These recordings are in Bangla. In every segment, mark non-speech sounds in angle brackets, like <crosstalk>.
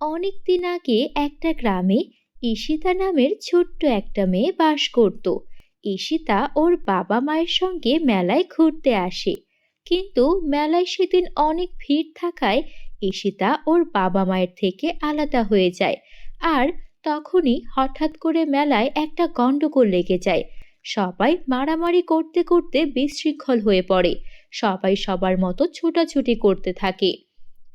অনেক দিন আগে একটা গ্রামে ঈশিতা নামের ছোট্ট একটা মেয়ে বাস করত। ঈশিতা ওর বাবা মায়ের সঙ্গে মেলায় ঘুরতে আসে। কিন্তু মেলায় সেদিন অনেক ভিড় থাকায় ঈশিতা ওর বাবা মায়ের থেকে আলাদা হয়ে যায়। আর তখনই হঠাৎ করে মেলায় একটা গণ্ডগোল লেগে যায়। সবাই মারামারি করতে করতে বিশৃঙ্খল হয়ে পড়ে। সবাই সবার মতো ছোটাছুটি করতে থাকে।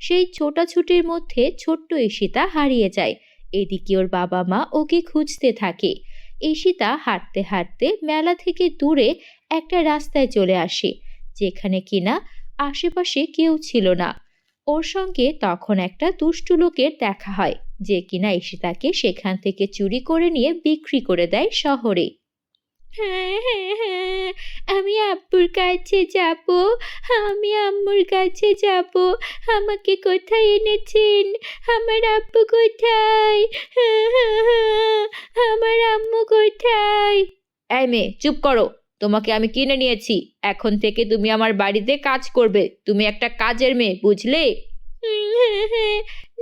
সেই ছোটাছুটির মধ্যে ছোট্ট ঈশিতা হারিয়ে যায়। এদিকে ওর বাবা মা ওকে খুঁজতে থাকে। ঈশিতা হাঁটতে হাঁটতে মেলা থেকে দূরে একটা রাস্তায় চলে আসে, যেখানে কিনা আশেপাশে কেউ ছিল না। ওর সঙ্গে তখন একটা দুষ্টু লোকের দেখা হয়, যে কিনা ঈশিতাকে সেখান থেকে চুরি করে নিয়ে বিক্রি করে দেয় শহরে। হ্যাঁ হ্যাঁ হ্যাঁ আমি আব্বুর কাছে যাব আমি আম্মুর কাছে যাব আমাকে কোথায় এনেছেন? আমার আব্বু কোথায়? আমার আম্মু কোথায়? এই মেয়ে চুপ করো তোমাকে আমি কিনে নিয়েছি এখন থেকে তুমি আমার বাড়িতে কাজ করবে তুমি একটা কাজের মেয়ে বুঝলে?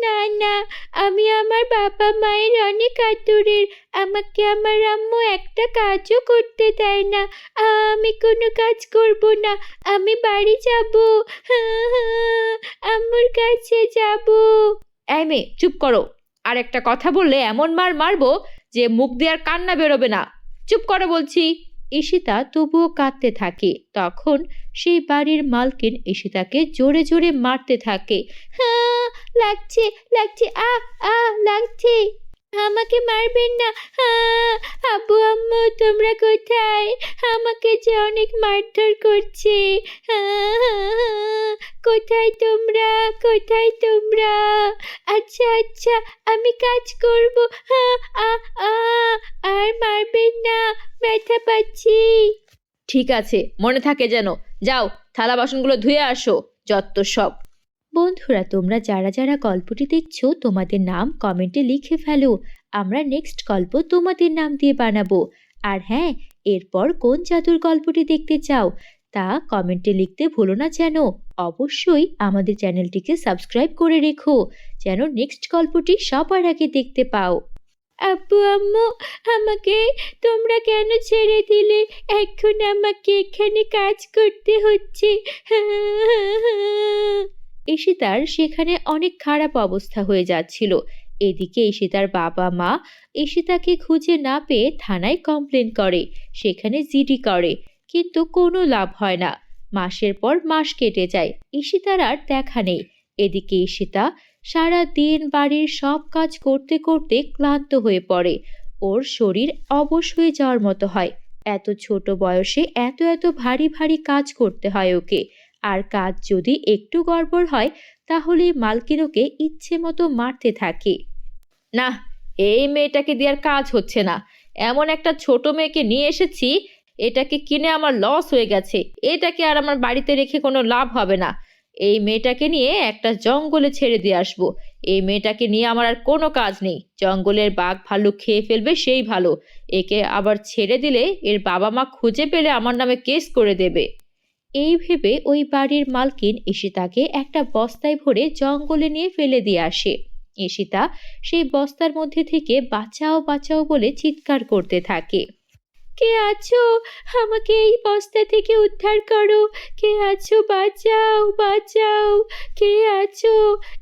না না আমি আমার বাবা মায়ের অনেক আদরের। আমাকে আমার আম্মু একটা কাজও করতে দেয় না। আমি কোনো কাজ করব না। আমি বাড়ি যাব। আম্মুর কাছে যাব। এই মেয়ে চুপ করো। আর একটা কথা বললে এমন মার মারবো যে মুখ দিয়ে আর কান্না বেরোবে না। চুপ করো বলছি। ঈশিতা তবুও কাঁদতে থাকে। তখন সেই বাড়ির মালকিন ঈশিতাকে জোরে জোরে মারতে থাকে। হ্যাঁ লাগছে লাগছে, আ আ, লাগছে। আমাকে মারবেন না আব্বু আম্মু, তোমরা কোথায়? আমাকে যে অনেক মারধর করছে কোথায় তোমরা? কোথায় তোমরা? আচ্ছা আচ্ছা আমি কাজ করব আর মারবেন না, ব্যথা পাচ্ছি। ঠিক আছে, মনে থাকে যেন। যাও, থালা বাসনগুলো ধুয়ে আসো, যত সব। বন্ধুরা, তোমরা যারা যারা গল্পটি দেখছ, তোমাদের নাম কমেন্টে লিখে ফেলো। আমরা নেক্সট গল্প তোমাদের নাম দিয়ে বানাবো। আর হ্যাঁ এরপর কোন জাদুর গল্পটি দেখতে চাও, তা কমেন্টে লিখতে ভুলো না যেন। অবশ্যই আমাদের চ্যানেলটিকে সাবস্ক্রাইব করে রেখো, যেন নেক্সট গল্পটি সবার আগে দেখতে পাও। আব্বু আম্মু, আমাকে তোমরা কেন ছেড়ে দিলে? এখন আমাকে এখানে কাজ করতে হচ্ছে। <laughs> ঈশিতার সেখানে অনেক খারাপ অবস্থা হয়ে যাচ্ছিল। এদিকে ঈশিতার বাবা মা ঈশিতাকে খুঁজে না পেয়ে থানায় কমপ্লেন করে, সেখানে জিডি করে, কিন্তু কোনো লাভ হয় না। মাসের পর মাস কেটে যায়, ঈশিতার আর দেখা নেই। এদিকে ঈশিতা সারা দিন বাড়ির সব কাজ করতে করতে ক্লান্ত হয়ে পড়ে। ওর শরীর অবশ হয়ে যাওয়ার মতো হয়। এত ছোট বয়সে এত এত ভারী ভারী কাজ করতে হয় ওকে। আর কাজ যদি একটু গড়বড় হয়, তাহলে মালকিন ওকে ইচ্ছে মতো মারতে থাকে। না এই মেয়েটাকে দেওয়ার কাজ হচ্ছে না। এমন একটা ছোট মেয়েকে নিয়ে এসেছি, এটাকে কিনে আমার লস হয়ে গেছে। এটাকে আর আমার বাড়িতে রেখে কোনো লাভ হবে না। এই মেয়েটাকে নিয়ে একটা জঙ্গলে ছেড়ে দিয়ে আসব। এই মেয়েটাকে নিয়ে আমার আর কোনো কাজ নেই। জঙ্গলের বাঘ ভাল্লুক খেয়ে ফেলবে সেই ভালো। একে আবার ছেড়ে দিলে এর বাবা মা খুঁজে পেলে আমার নামে কেস করে দেবে। এই ভেবে ওই বাড়ির মালকিন ঈশিতাকে একটা বস্তায় ভরে জঙ্গলে নিয়ে ফেলে দিয়ে আসে। ঈশিতা সেই বস্তার মধ্যে থেকে বাঁচাও বাঁচাও বলে চিৎকার করতে থাকে। কে আছো? আমাকে এই বস্তা থেকে উদ্ধার করো। কে আছো? বাঁচাও বাঁচাও। কে আছো?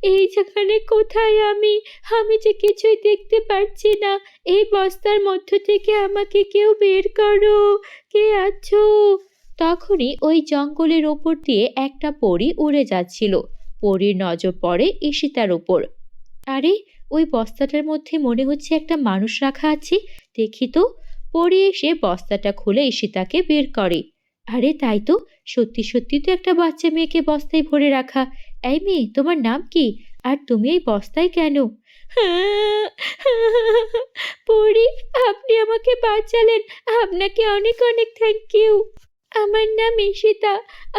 এই যেখানে কোথায় আমি? আমি যে কিছুই দেখতে পারছি না। এই বস্তার মধ্য থেকে আমাকে কেউ বের করো। কে আছো? তখনই ওই জঙ্গলের ওপর দিয়ে একটা পরী উড়ে যাচ্ছিল। পরীর নজর পড়ে ঈশিতার ওপর। আরে, ওই বস্তাটার মধ্যে মনে হচ্ছে একটা মানুষ রাখা আছে। দেখি তো। পরে এসে বস্তাটা খুলে ঈশিতাকে বের করে। আরে, তাই তো। সত্যি সত্যি তো একটা বাচ্চা মেয়েকে বস্তায় ভরে রাখা। এই মেয়ে, তোমার নাম কি? আর তুমি এই বস্তায় কেন? পরি, আপনি আমাকে বাঁচালেন। আপনাকে অনেক অনেক থ্যাংক ইউ আমার নাম ঈশিতা।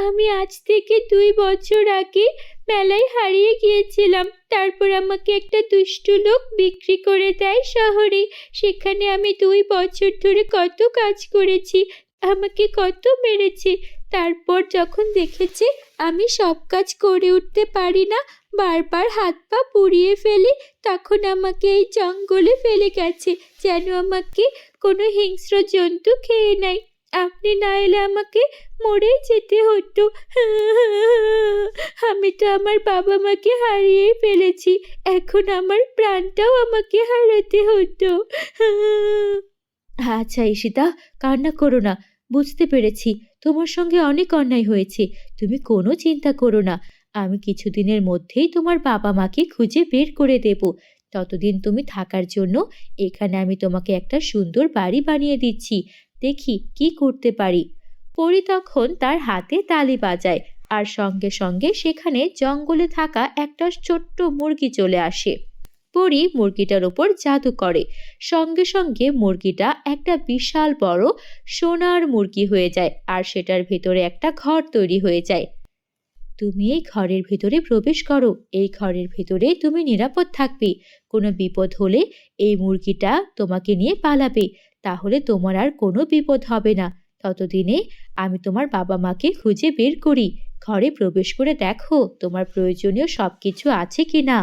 আমি আজ থেকে দুই বছর আগে মেলায় হারিয়ে গিয়েছিলাম। তারপর আমাকে একটা দুষ্টু লোক বিক্রি করে দেয় শহরে। সেখানে আমি দুই বছর ধরে কত কাজ করেছি, আমাকে কত মেরেছে। তারপর যখন দেখেছে আমি সব কাজ করে উঠতে পারি না, বারবার হাত পা পুড়িয়ে ফেলি, তখন আমাকে এই জঙ্গলে ফেলে গেছে, যেন আমাকে কোনো হিংস্র জন্তু খেয়ে নেয়। আপনি না এলে আমাকে মরেই যেতে হতো। আমি তো আমার বাবা মাকে হারিয়ে ফেলেছি। এখন আমার প্রাণটাও আমাকে হারাতে হতো। আচ্ছা ঈশিতা, কান্না করো না। বুঝতে পেরেছি, তোমার সঙ্গে অনেক অন্যায় হয়েছে। তুমি কোনো চিন্তা করো না। আমি কিছুদিনের মধ্যেই তোমার বাবা মাকে খুঁজে বের করে দেব। ততদিন তুমি থাকার জন্য এখানে আমি তোমাকে একটা সুন্দর বাড়ি বানিয়ে দিচ্ছি। দেখি কি করতে পারি। পরি তখন তার হাতে তালি বাজায় আর সঙ্গে সঙ্গে সেখানে জঙ্গলে থাকা একটা ছোট্ট মুরগি চলে আসে। পরি মুরগিটার ওপর জাদু করে। সঙ্গে সঙ্গে মুরগিটা একটা বিশাল বড় সোনার মুরগি হয়ে যায় আর সেটার ভেতরে একটা ঘর তৈরি হয়ে যায়। তুমি এই ঘরের ভেতরে প্রবেশ করো। এই ঘরের ভেতরে তুমি নিরাপদ থাকবে। কোনো বিপদ হলে এই মুরগিটা তোমাকে নিয়ে পালাবে। তাহলে তোমার আর কোনো বিপদ হবে না। ততদিনে আমি তোমার বাবা মাকে খুঁজে বের করি। ঘরে প্রবেশ করে দেখো তোমার প্রয়োজনীয় সব কিছু আছে কি না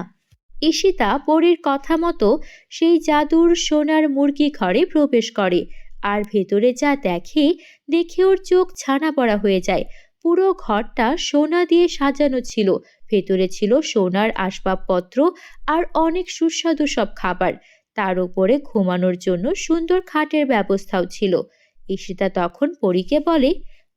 ঈশিতা পরীর কথা মতো সেই জাদুর সোনার মুরগি ঘরে প্রবেশ করে। আর ভেতরে যা দেখে দেখে ওর চোখ ছানা পড়া হয়ে যায়। পুরো ঘরটা সোনা দিয়ে সাজানো ছিল। ভেতরে ছিল সোনার আসবাবপত্র আর অনেক সুস্বাদু সব খাবার। তার উপরে ঘুমানোর জন্য সুন্দর খাটের ব্যবস্থাও ছিল। ঈশিতা তখন পরীকে বলে,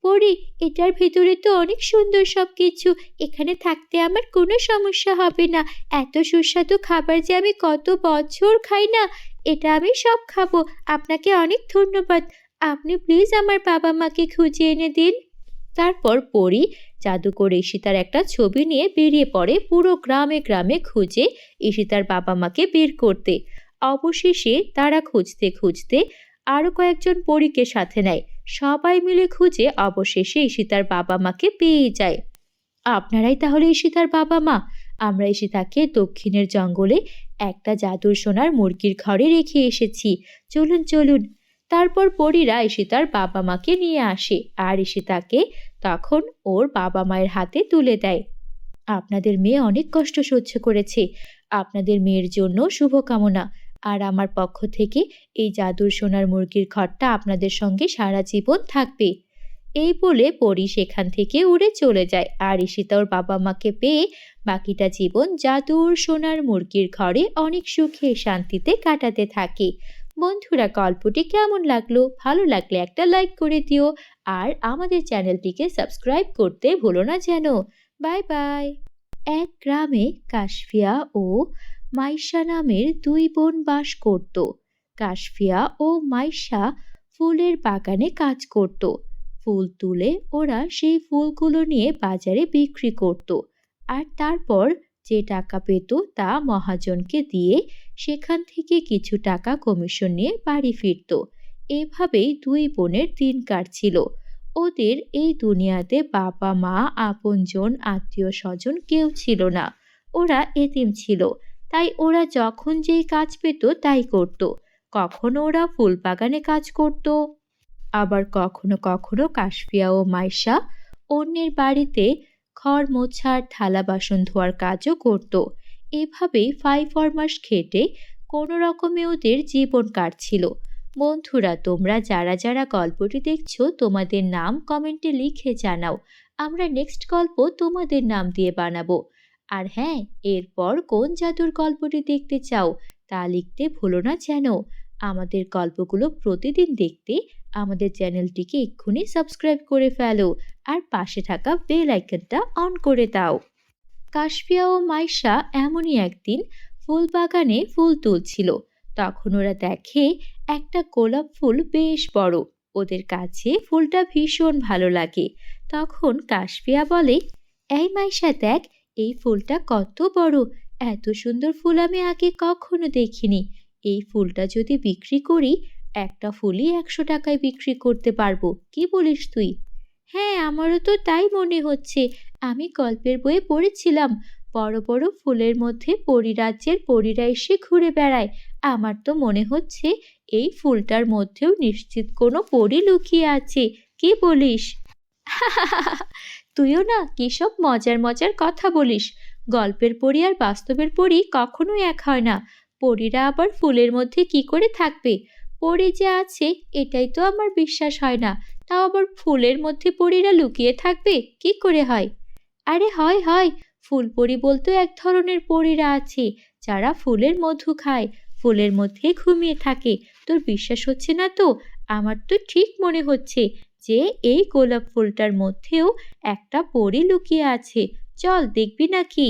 পরি, এটার ভিতরে তো অনেক সুন্দর সব কিছু এখানে থাকতে আমার কোনো সমস্যা হবে না। এত সুস্বাদু খাবার যে আমি কত বছর খাই না, এটা আমি সব খাব। আপনাকে অনেক ধন্যবাদ। আপনি প্লিজ আমার বাবা মাকে খুঁজে এনে দিন। তারপর পরি জাদুকর ঈশিতার একটা ছবি নিয়ে বেরিয়ে পড়ে পুরো গ্রামে গ্রামে খুঁজে ঈশিতার বাবা মাকে বের করতে। অবশেষে তারা খুঁজতে খুঁজতে আরও কয়েকজন পরীকে সাথে নেয়। সবাই মিলে খুঁজে অবশেষে ঈশিতার বাবা মাকে পেয়ে যায়। আপনারাই তাহলে ঈশিতার বাবা মা। আমরা ঈশিতাকে দক্ষিণের জঙ্গলে একটা জাদুর সোনার মুরগির ঘরে রেখে এসেছি। চলুন চলুন। তারপর পরীরা ঈশিতার বাবা মাকে নিয়ে আসে আর ঈশিতাকে তখন ওর বাবা মায়ের হাতে তুলে দেয়। আপনাদের মেয়ে অনেক কষ্ট সহ্য করেছে। আপনাদের মেয়ের জন্য শুভকামনা। আর আমার পক্ষ থেকে এই জাদুর সোনার মুরগির ঘরটা আপনাদের সঙ্গে সারা জীবন থাকবে। এই বলে পরি সেখান থেকে উড়ে চলে যায় আর ঈশিতা ওর বাবা মাকে পেয়ে বাকিটা জীবন জাদুর সোনার মুরগির ঘরে অনেক সুখে শান্তিতে কাটাতে থাকে। বন্ধুরা, গল্পটি কেমন লাগল? ভালো লাগলে একটা লাইক করে দিও আর আমাদের চ্যানেলটিকে সাবস্ক্রাইব করতে ভুলো না যেন। Bye bye. এক গ্রামে কাশফিয়া ও মাইশা নামের দুই বোন বাস করত। কাশফিয়া ও মাইশা ফুলের বাগানে কাজ করত। ফুল তুলে ওরা সেই ফুলগুলো নিয়ে বাজারে বিক্রি করত। আর তারপর যে টাকা পেত তা মহাজনকে দিয়ে সেখান থেকে কিছু টাকা কমিশন নিয়ে বাড়ি ফিরত। এভাবেই দুই বোনের দিন কাটছিল। ওদের এই দুনিয়াতে বাবা মা আপনজন আত্মীয় স্বজন কেউ ছিল না। ওরা এতিম ছিল। তাই ওরা যখন যেই কাজ পেত তাই করত। কখনো ওরা ফুল বাগানে কাজ করত। আবার কখনো কখনো কাশফিয়া ও মাইশা অন্যের বাড়িতে খড় মোছার, থালা বাসন ধোয়ার কাজও করত। এভাবেই ফাইভ মাস খেটে কোনো রকমে ওদের জীবন কাটছিল। বন্ধুরা, তোমরা যারা যারা গল্পটি দেখছ, তোমাদের নাম কমেন্টে লিখে জানাও। আমরা নেক্সট গল্প তোমাদের নাম দিয়ে বানাবো। আর হ্যাঁ এরপর কোন জাদুর গল্পটি দেখতে চাও তা লিখতে ভুলো না যেন। আমাদের গল্পগুলো প্রতিদিন দেখতে আমাদের চ্যানেলটিকে এক্ষুনি সাবস্ক্রাইব করে ফেলো আর পাশে থাকা বেল আইকনটা অন করে দাও। কাশফিয়া ও মাইশা এমনই একদিন ফুল বাগানে ফুল তুলছিল। তখন ওরা দেখে একটা গোলাপ ফুল বেশ বড়, ওদের কাছে ফুলটা ভীষণ ভালো লাগে। তখন কাশফিয়া বলে, এই মাইশা দেখ এই ফুলটা কত বড়! এত সুন্দর ফুল আমি আগে কখনো দেখিনি। এই ফুলটা যদি বিক্রি করি, একটা ফুলই একশো টাকায় বিক্রি করতে পারব। কি বলিস তুই? হ্যাঁ আমারও তো তাই মনে হচ্ছে। আমি গল্পের বইয়ে পড়েছিলাম, বড় বড় ফুলের মধ্যে পরিরাজ্যের পরীরা এসে ঘুরে বেড়ায়। আমার তো মনে হচ্ছে, এই ফুলটার মধ্যেও নিশ্চিত কোনো পরি লুকিয়ে আছে। কি বলিস? <laughs> তুইও না কি সব মজার মজার কথা বলিস? গল্পের পরি আর বাস্তবের পরি কখনোই এক হয় না। পরীরা আবার ফুলের মধ্যে কি করে থাকবে? পরি যে আছে, এটাই তো আমার বিশ্বাস হয় না। তাও আবার ফুলের মধ্যে পরীরা লুকিয়ে থাকবে? কি করে হয়? আরে হয় হয়। ফুল ফুলপরি বলতেও এক ধরনের পরীরা আছে, যারা ফুলের মধু খায়, ফুলের মধ্যে ঘুমিয়ে থাকে। তোর বিশ্বাস হচ্ছে না তো? আমার তো ঠিক মনে হচ্ছে। যে এই গোলাপ ফুলটার মধ্যেও একটা পরী লুকিয়ে আছে। চল, দেখবি নাকি?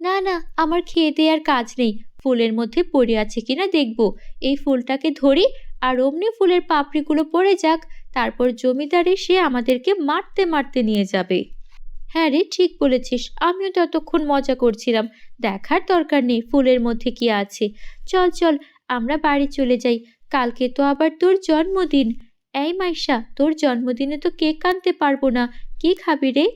না না, আমার খেয়ে দেওয়ার কাজ নেই। ফুলের মধ্যে পড়ে আছে কিনা দেখব। এই ফুলটাকে ধরি আর অমনি ফুলের পাপড়িগুলো পড়ে যাক। তারপর জমিদার এসে আমাদেরকে মারতে মারতে নিয়ে যাবে। হ্যাঁ রে, ঠিক বলেছিস। আমিও ততক্ষণ মজা করছিলাম। দেখার দরকার নেই, ফুলের মধ্যে কি আছে। চল চল, আমরা বাড়ি চলে যাই। কালকে তো আবার তোর জন্মদিন। এই মাইশা, তোর জন্মদিনে তো কেক আনতে পারব না। কি খাবি রে?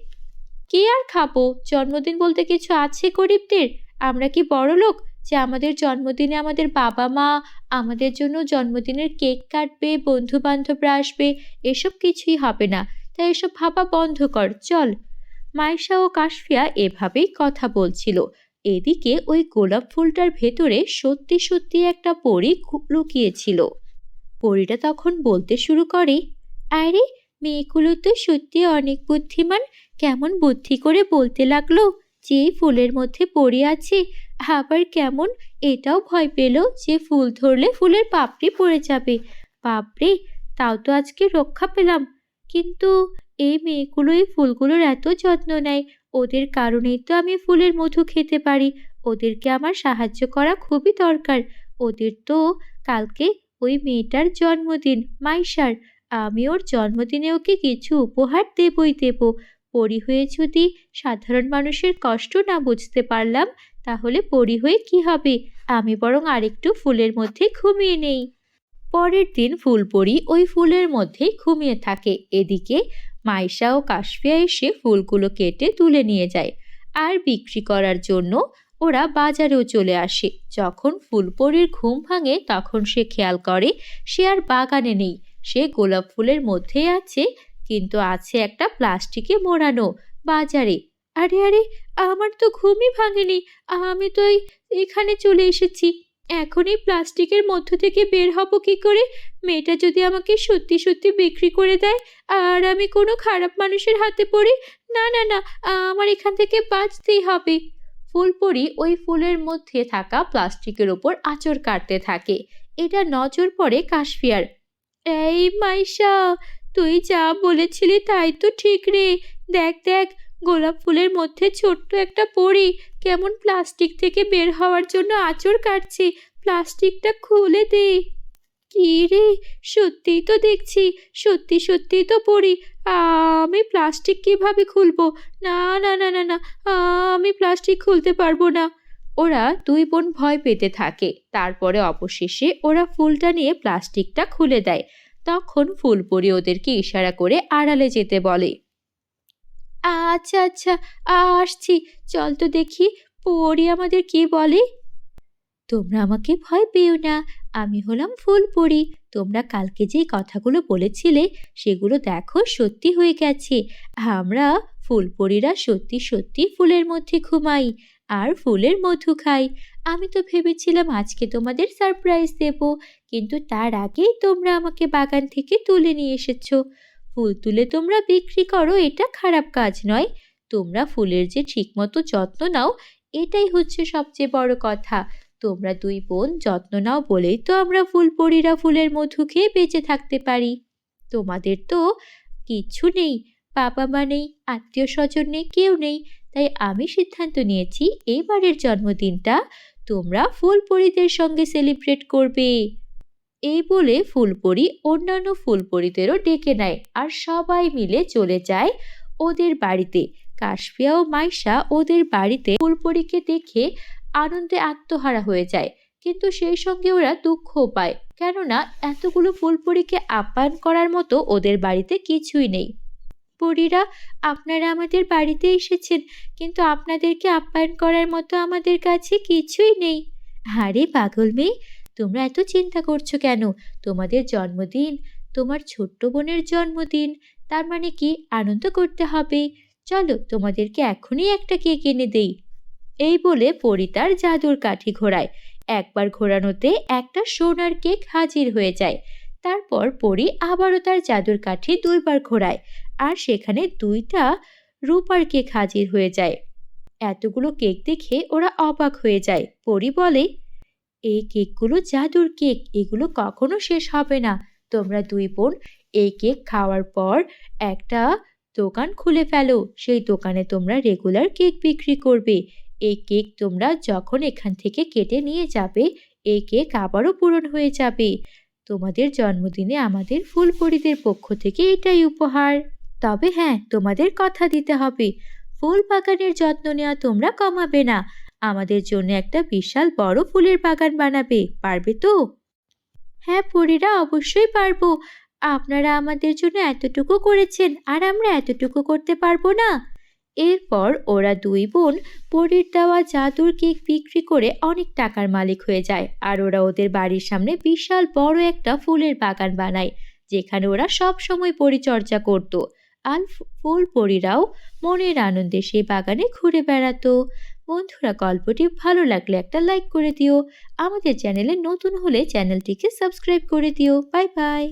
কি আর খাব? জন্মদিন বলতে কিছু আছে গরিবদের? আমরা কি বড় লোক যে আমাদের জন্মদিনে আমাদের বাবা মা আমাদের জন্য জন্মদিনের কেক কাটবে বন্ধু বান্ধবরা আসবে? এসব কিছুই হবে না। তাই এসব ভাবা বন্ধ কর, চল। মাইশা ও কাশফিয়া এভাবেই কথা বলছিল। এদিকে ওই গোলাপ ফুলটার ভেতরে সত্যি সত্যি একটা পরী লুকিয়েছিল। পরীটা তখন বলতে শুরু করে, আরে, মেয়েগুলো তো সত্যি অনেক বুদ্ধিমান। কেমন বুদ্ধি করে বলতে লাগল যে ফুলের মধ্যে পড়ে আছে। আবার কেমন এটাও ভয় পেল যে ফুল ধরলে ফুলের পাপড়ি পড়ে যাবে। বাপরে, তাও তো আজকে রক্ষা পেলাম। কিন্তু এই মেয়েগুলো এই ফুলগুলোর এত যত্ন নেয়। ওদের কারণেই তো আমি ফুলের মধু খেতে পারি। ওদেরকে আমার সাহায্য করা খুবই দরকার। ওদের তো কালকে ওই মেয়েটার জন্মদিন। মাইশার আমি ওর জন্মদিনে ওকে কিছু উপহার দেবই দেব। পরি হয়ে যদি সাধারণ মানুষের কষ্ট না বুঝতে পারলাম, তাহলে পরি হয়ে কি হবে? আমি বরং আরেকটু ফুলের মধ্যে ঘুমিয়ে নেই। পরের দিন ফুল ফুলপরি ওই ফুলের মধ্যেই ঘুমিয়ে থাকে। এদিকে মাইশা ও কাশফিয়া এসে ফুলগুলো কেটে তুলে নিয়ে যায়। আর বিক্রি করার জন্য ওরা বাজারেও চলে আসে। যখন ফুলপরির ঘুম ভাঙে, তখন সে খেয়াল করে, সে আর বাগানে নেই। সে গোলাপ ফুলের মধ্যেই আছে, কিন্তু আছে একটা প্লাস্টিকে মোড়ানো বাজারে। আরে আরে, আমার তো ঘুমই ভাঙেনি। আমি তো এখানে চলে এসেছি। এখন এই প্লাস্টিকের মধ্য থেকে বের হব কি করে? মেয়েটা যদি আমাকে সত্যি সত্যি বিক্রি করে দেয়, আর আমি কোনো খারাপ মানুষের হাতে পড়ি? না না না, আমার এখান থেকে বাঁচতেই হবে। ফুলপরি ওই ফুলের মধ্যে থাকা প্লাস্টিকের ওপর আঁচড় কাটতে থাকে। এটা নজর পড়ে কাশফিয়ার। এই মাইশা, তুই যা বলেছিলি তাই তো ঠিক রে। দেখ দেখ, গোলাপ ফুলের মধ্যে ছোট্ট একটা পরি কেমন প্লাস্টিক থেকে বের হওয়ার জন্য আঁচড় কাটছে। প্লাস্টিকটা খুলে দে। কি রে? সত্যিই তো দেখছি, সত্যি, সত্যিই তো পড়ি। আমি প্লাস্টিক কীভাবে খুলবো? না না না না না, আমি প্লাস্টিক খুলতে পারব না। ওরা দুই বোন ভয় পেতে থাকে। তারপরে অবশেষে ওরা ফুলটা নিয়ে প্লাস্টিকটা খুলে দেয়। তখন ফুলপরি ওদেরকে ইশারা করে আড়ালে যেতে বলে। আচ্ছা আচ্ছা আসছি। চল তো দেখি পরি আমাদের কি বলে? তোমরা আমাকে ভয় পেও না। আমি হলাম ফুলপরি। তোমরা কালকে যে কথাগুলো বলেছিলে, সেগুলো দেখো, সত্যি হয়ে গেছে। আমরা ফুলপরিরা সত্যি সত্যি ফুলের মধ্যে ঘুমাই আর ফুলের মধু খাই। আমি তো ভেবেছিলাম আজকে তোমাদের সারপ্রাইজ দেব, কিন্তু তার আগেই তোমরা আমাকে বাগান থেকে তুলে নিয়ে এসেছ। ফুল তুলে তোমরা বিক্রি করো, এটা খারাপ কাজ নয়। তোমরা ফুলের যে ঠিকমতো যত্ন নাও, এটাই হচ্ছে সবচেয়ে বড় কথা। তোমরা দুই বোন যত্ন নাও বলেই তো আমরা ফুলপরীরা ফুলের মধু খেয়ে বেঁচে থাকতে পারি। তোমাদের তো কিচ্ছু নেই, বাবা মা নেই, আত্মীয় স্বজন নেই, কেউ নেই। তাই আমি সিদ্ধান্ত নিয়েছি, এবারের জন্মদিনটা তোমরা ফুলপরীদের সঙ্গে সেলিব্রেট করবে। এই বলে ফুলপরি অন্যান্য ফুলপরিদেরও ডেকে নেয় আর সবাই মিলে চলে যায় ওদের বাড়িতে। কাশফিয়া ও মাইশা ওদের বাড়িতে ফুলপরিকে দেখে আনন্দে আত্মহারা হয়ে যায়। কিন্তু সেই সঙ্গে ওরা দুঃখও পায়। কেননা এতগুলো ফুলপরিকে আপ্যায়ন করার মতো ওদের বাড়িতে কিছুই নেই। পরীরা, আপনারা আমাদের বাড়িতে এসেছেন, কিন্তু আপনাদেরকে আপ্যায়ন করার মতো আমাদের কাছে কিছুই নেই। আরে পাগল মেয়ে, তোমরা এত চিন্তা করছ কেন? তোমাদের জন্মদিন, তোমার ছোট্ট বোনের জন্মদিন, তার মানে কি আনন্দ করতে হবে। চলো তোমাদেরকে এখনই একটা কেক এনে দেই। এই বলে পরি তার জাদুর কাঠি ঘোরায়। একবার ঘোরানোতে একটা সোনার কেক হাজির হয়ে যায়। তারপর পরি আবারও তার জাদুর কাঠি দুইবার ঘোরায় আর সেখানে দুইটা রূপার কেক হাজির হয়ে যায়। এতগুলো কেক দেখে ওরা অবাক হয়ে যায়। পরি বলে, এই কেকগুলো জাদুর কেক, এগুলো কখনো শেষ হবে না। তোমরা দুই বোন এই কেক খাওয়ার পর একটা দোকান খুলে ফেলো। সেই দোকানে তোমরা রেগুলার কেক বিক্রি করবে। এই কেক তোমরা যখন এখান থেকে কেটে নিয়ে যাবে, এই কেক আবারও পূরণ হয়ে যাবে। তোমাদের জন্মদিনে আমাদের ফুলপরিদের পক্ষ থেকে এটাই উপহার। তবে হ্যাঁ তোমাদের কথা দিতে হবে। ফুল বাগানের যত্ন নেওয়া তোমরা কমাবে না। আমাদের জন্য একটা বিশাল বড় ফুলের বাগান বানাবে, পারবে তো? হ্যাঁ পরীরা অবশ্যই পারব। আপনারা আমাদের জন্য এতটুকু করেছেন আর আমরা এতটুকু করতে পারব না। এরপর ওরা দুই বোন পরীর দেওয়া জাদুর কেক বিক্রি করে অনেক টাকার মালিক হয়ে যায়। আর ওরা ওদের বাড়ির সামনে বিশাল বড় একটা ফুলের বাগান বানায়, যেখানে ওরা সব সময় পরিচর্যা করত। আর ফুল পরীরাও মনের আনন্দে সেই বাগানে ঘুরে বেড়াতো। বন্ধুরা, গল্পটি ভালো লাগলে একটা লাইক করে দিও। আমাদের চ্যানেলে নতুন হলে চ্যানেলটিকে সাবস্ক্রাইব করে দিও। Bye bye.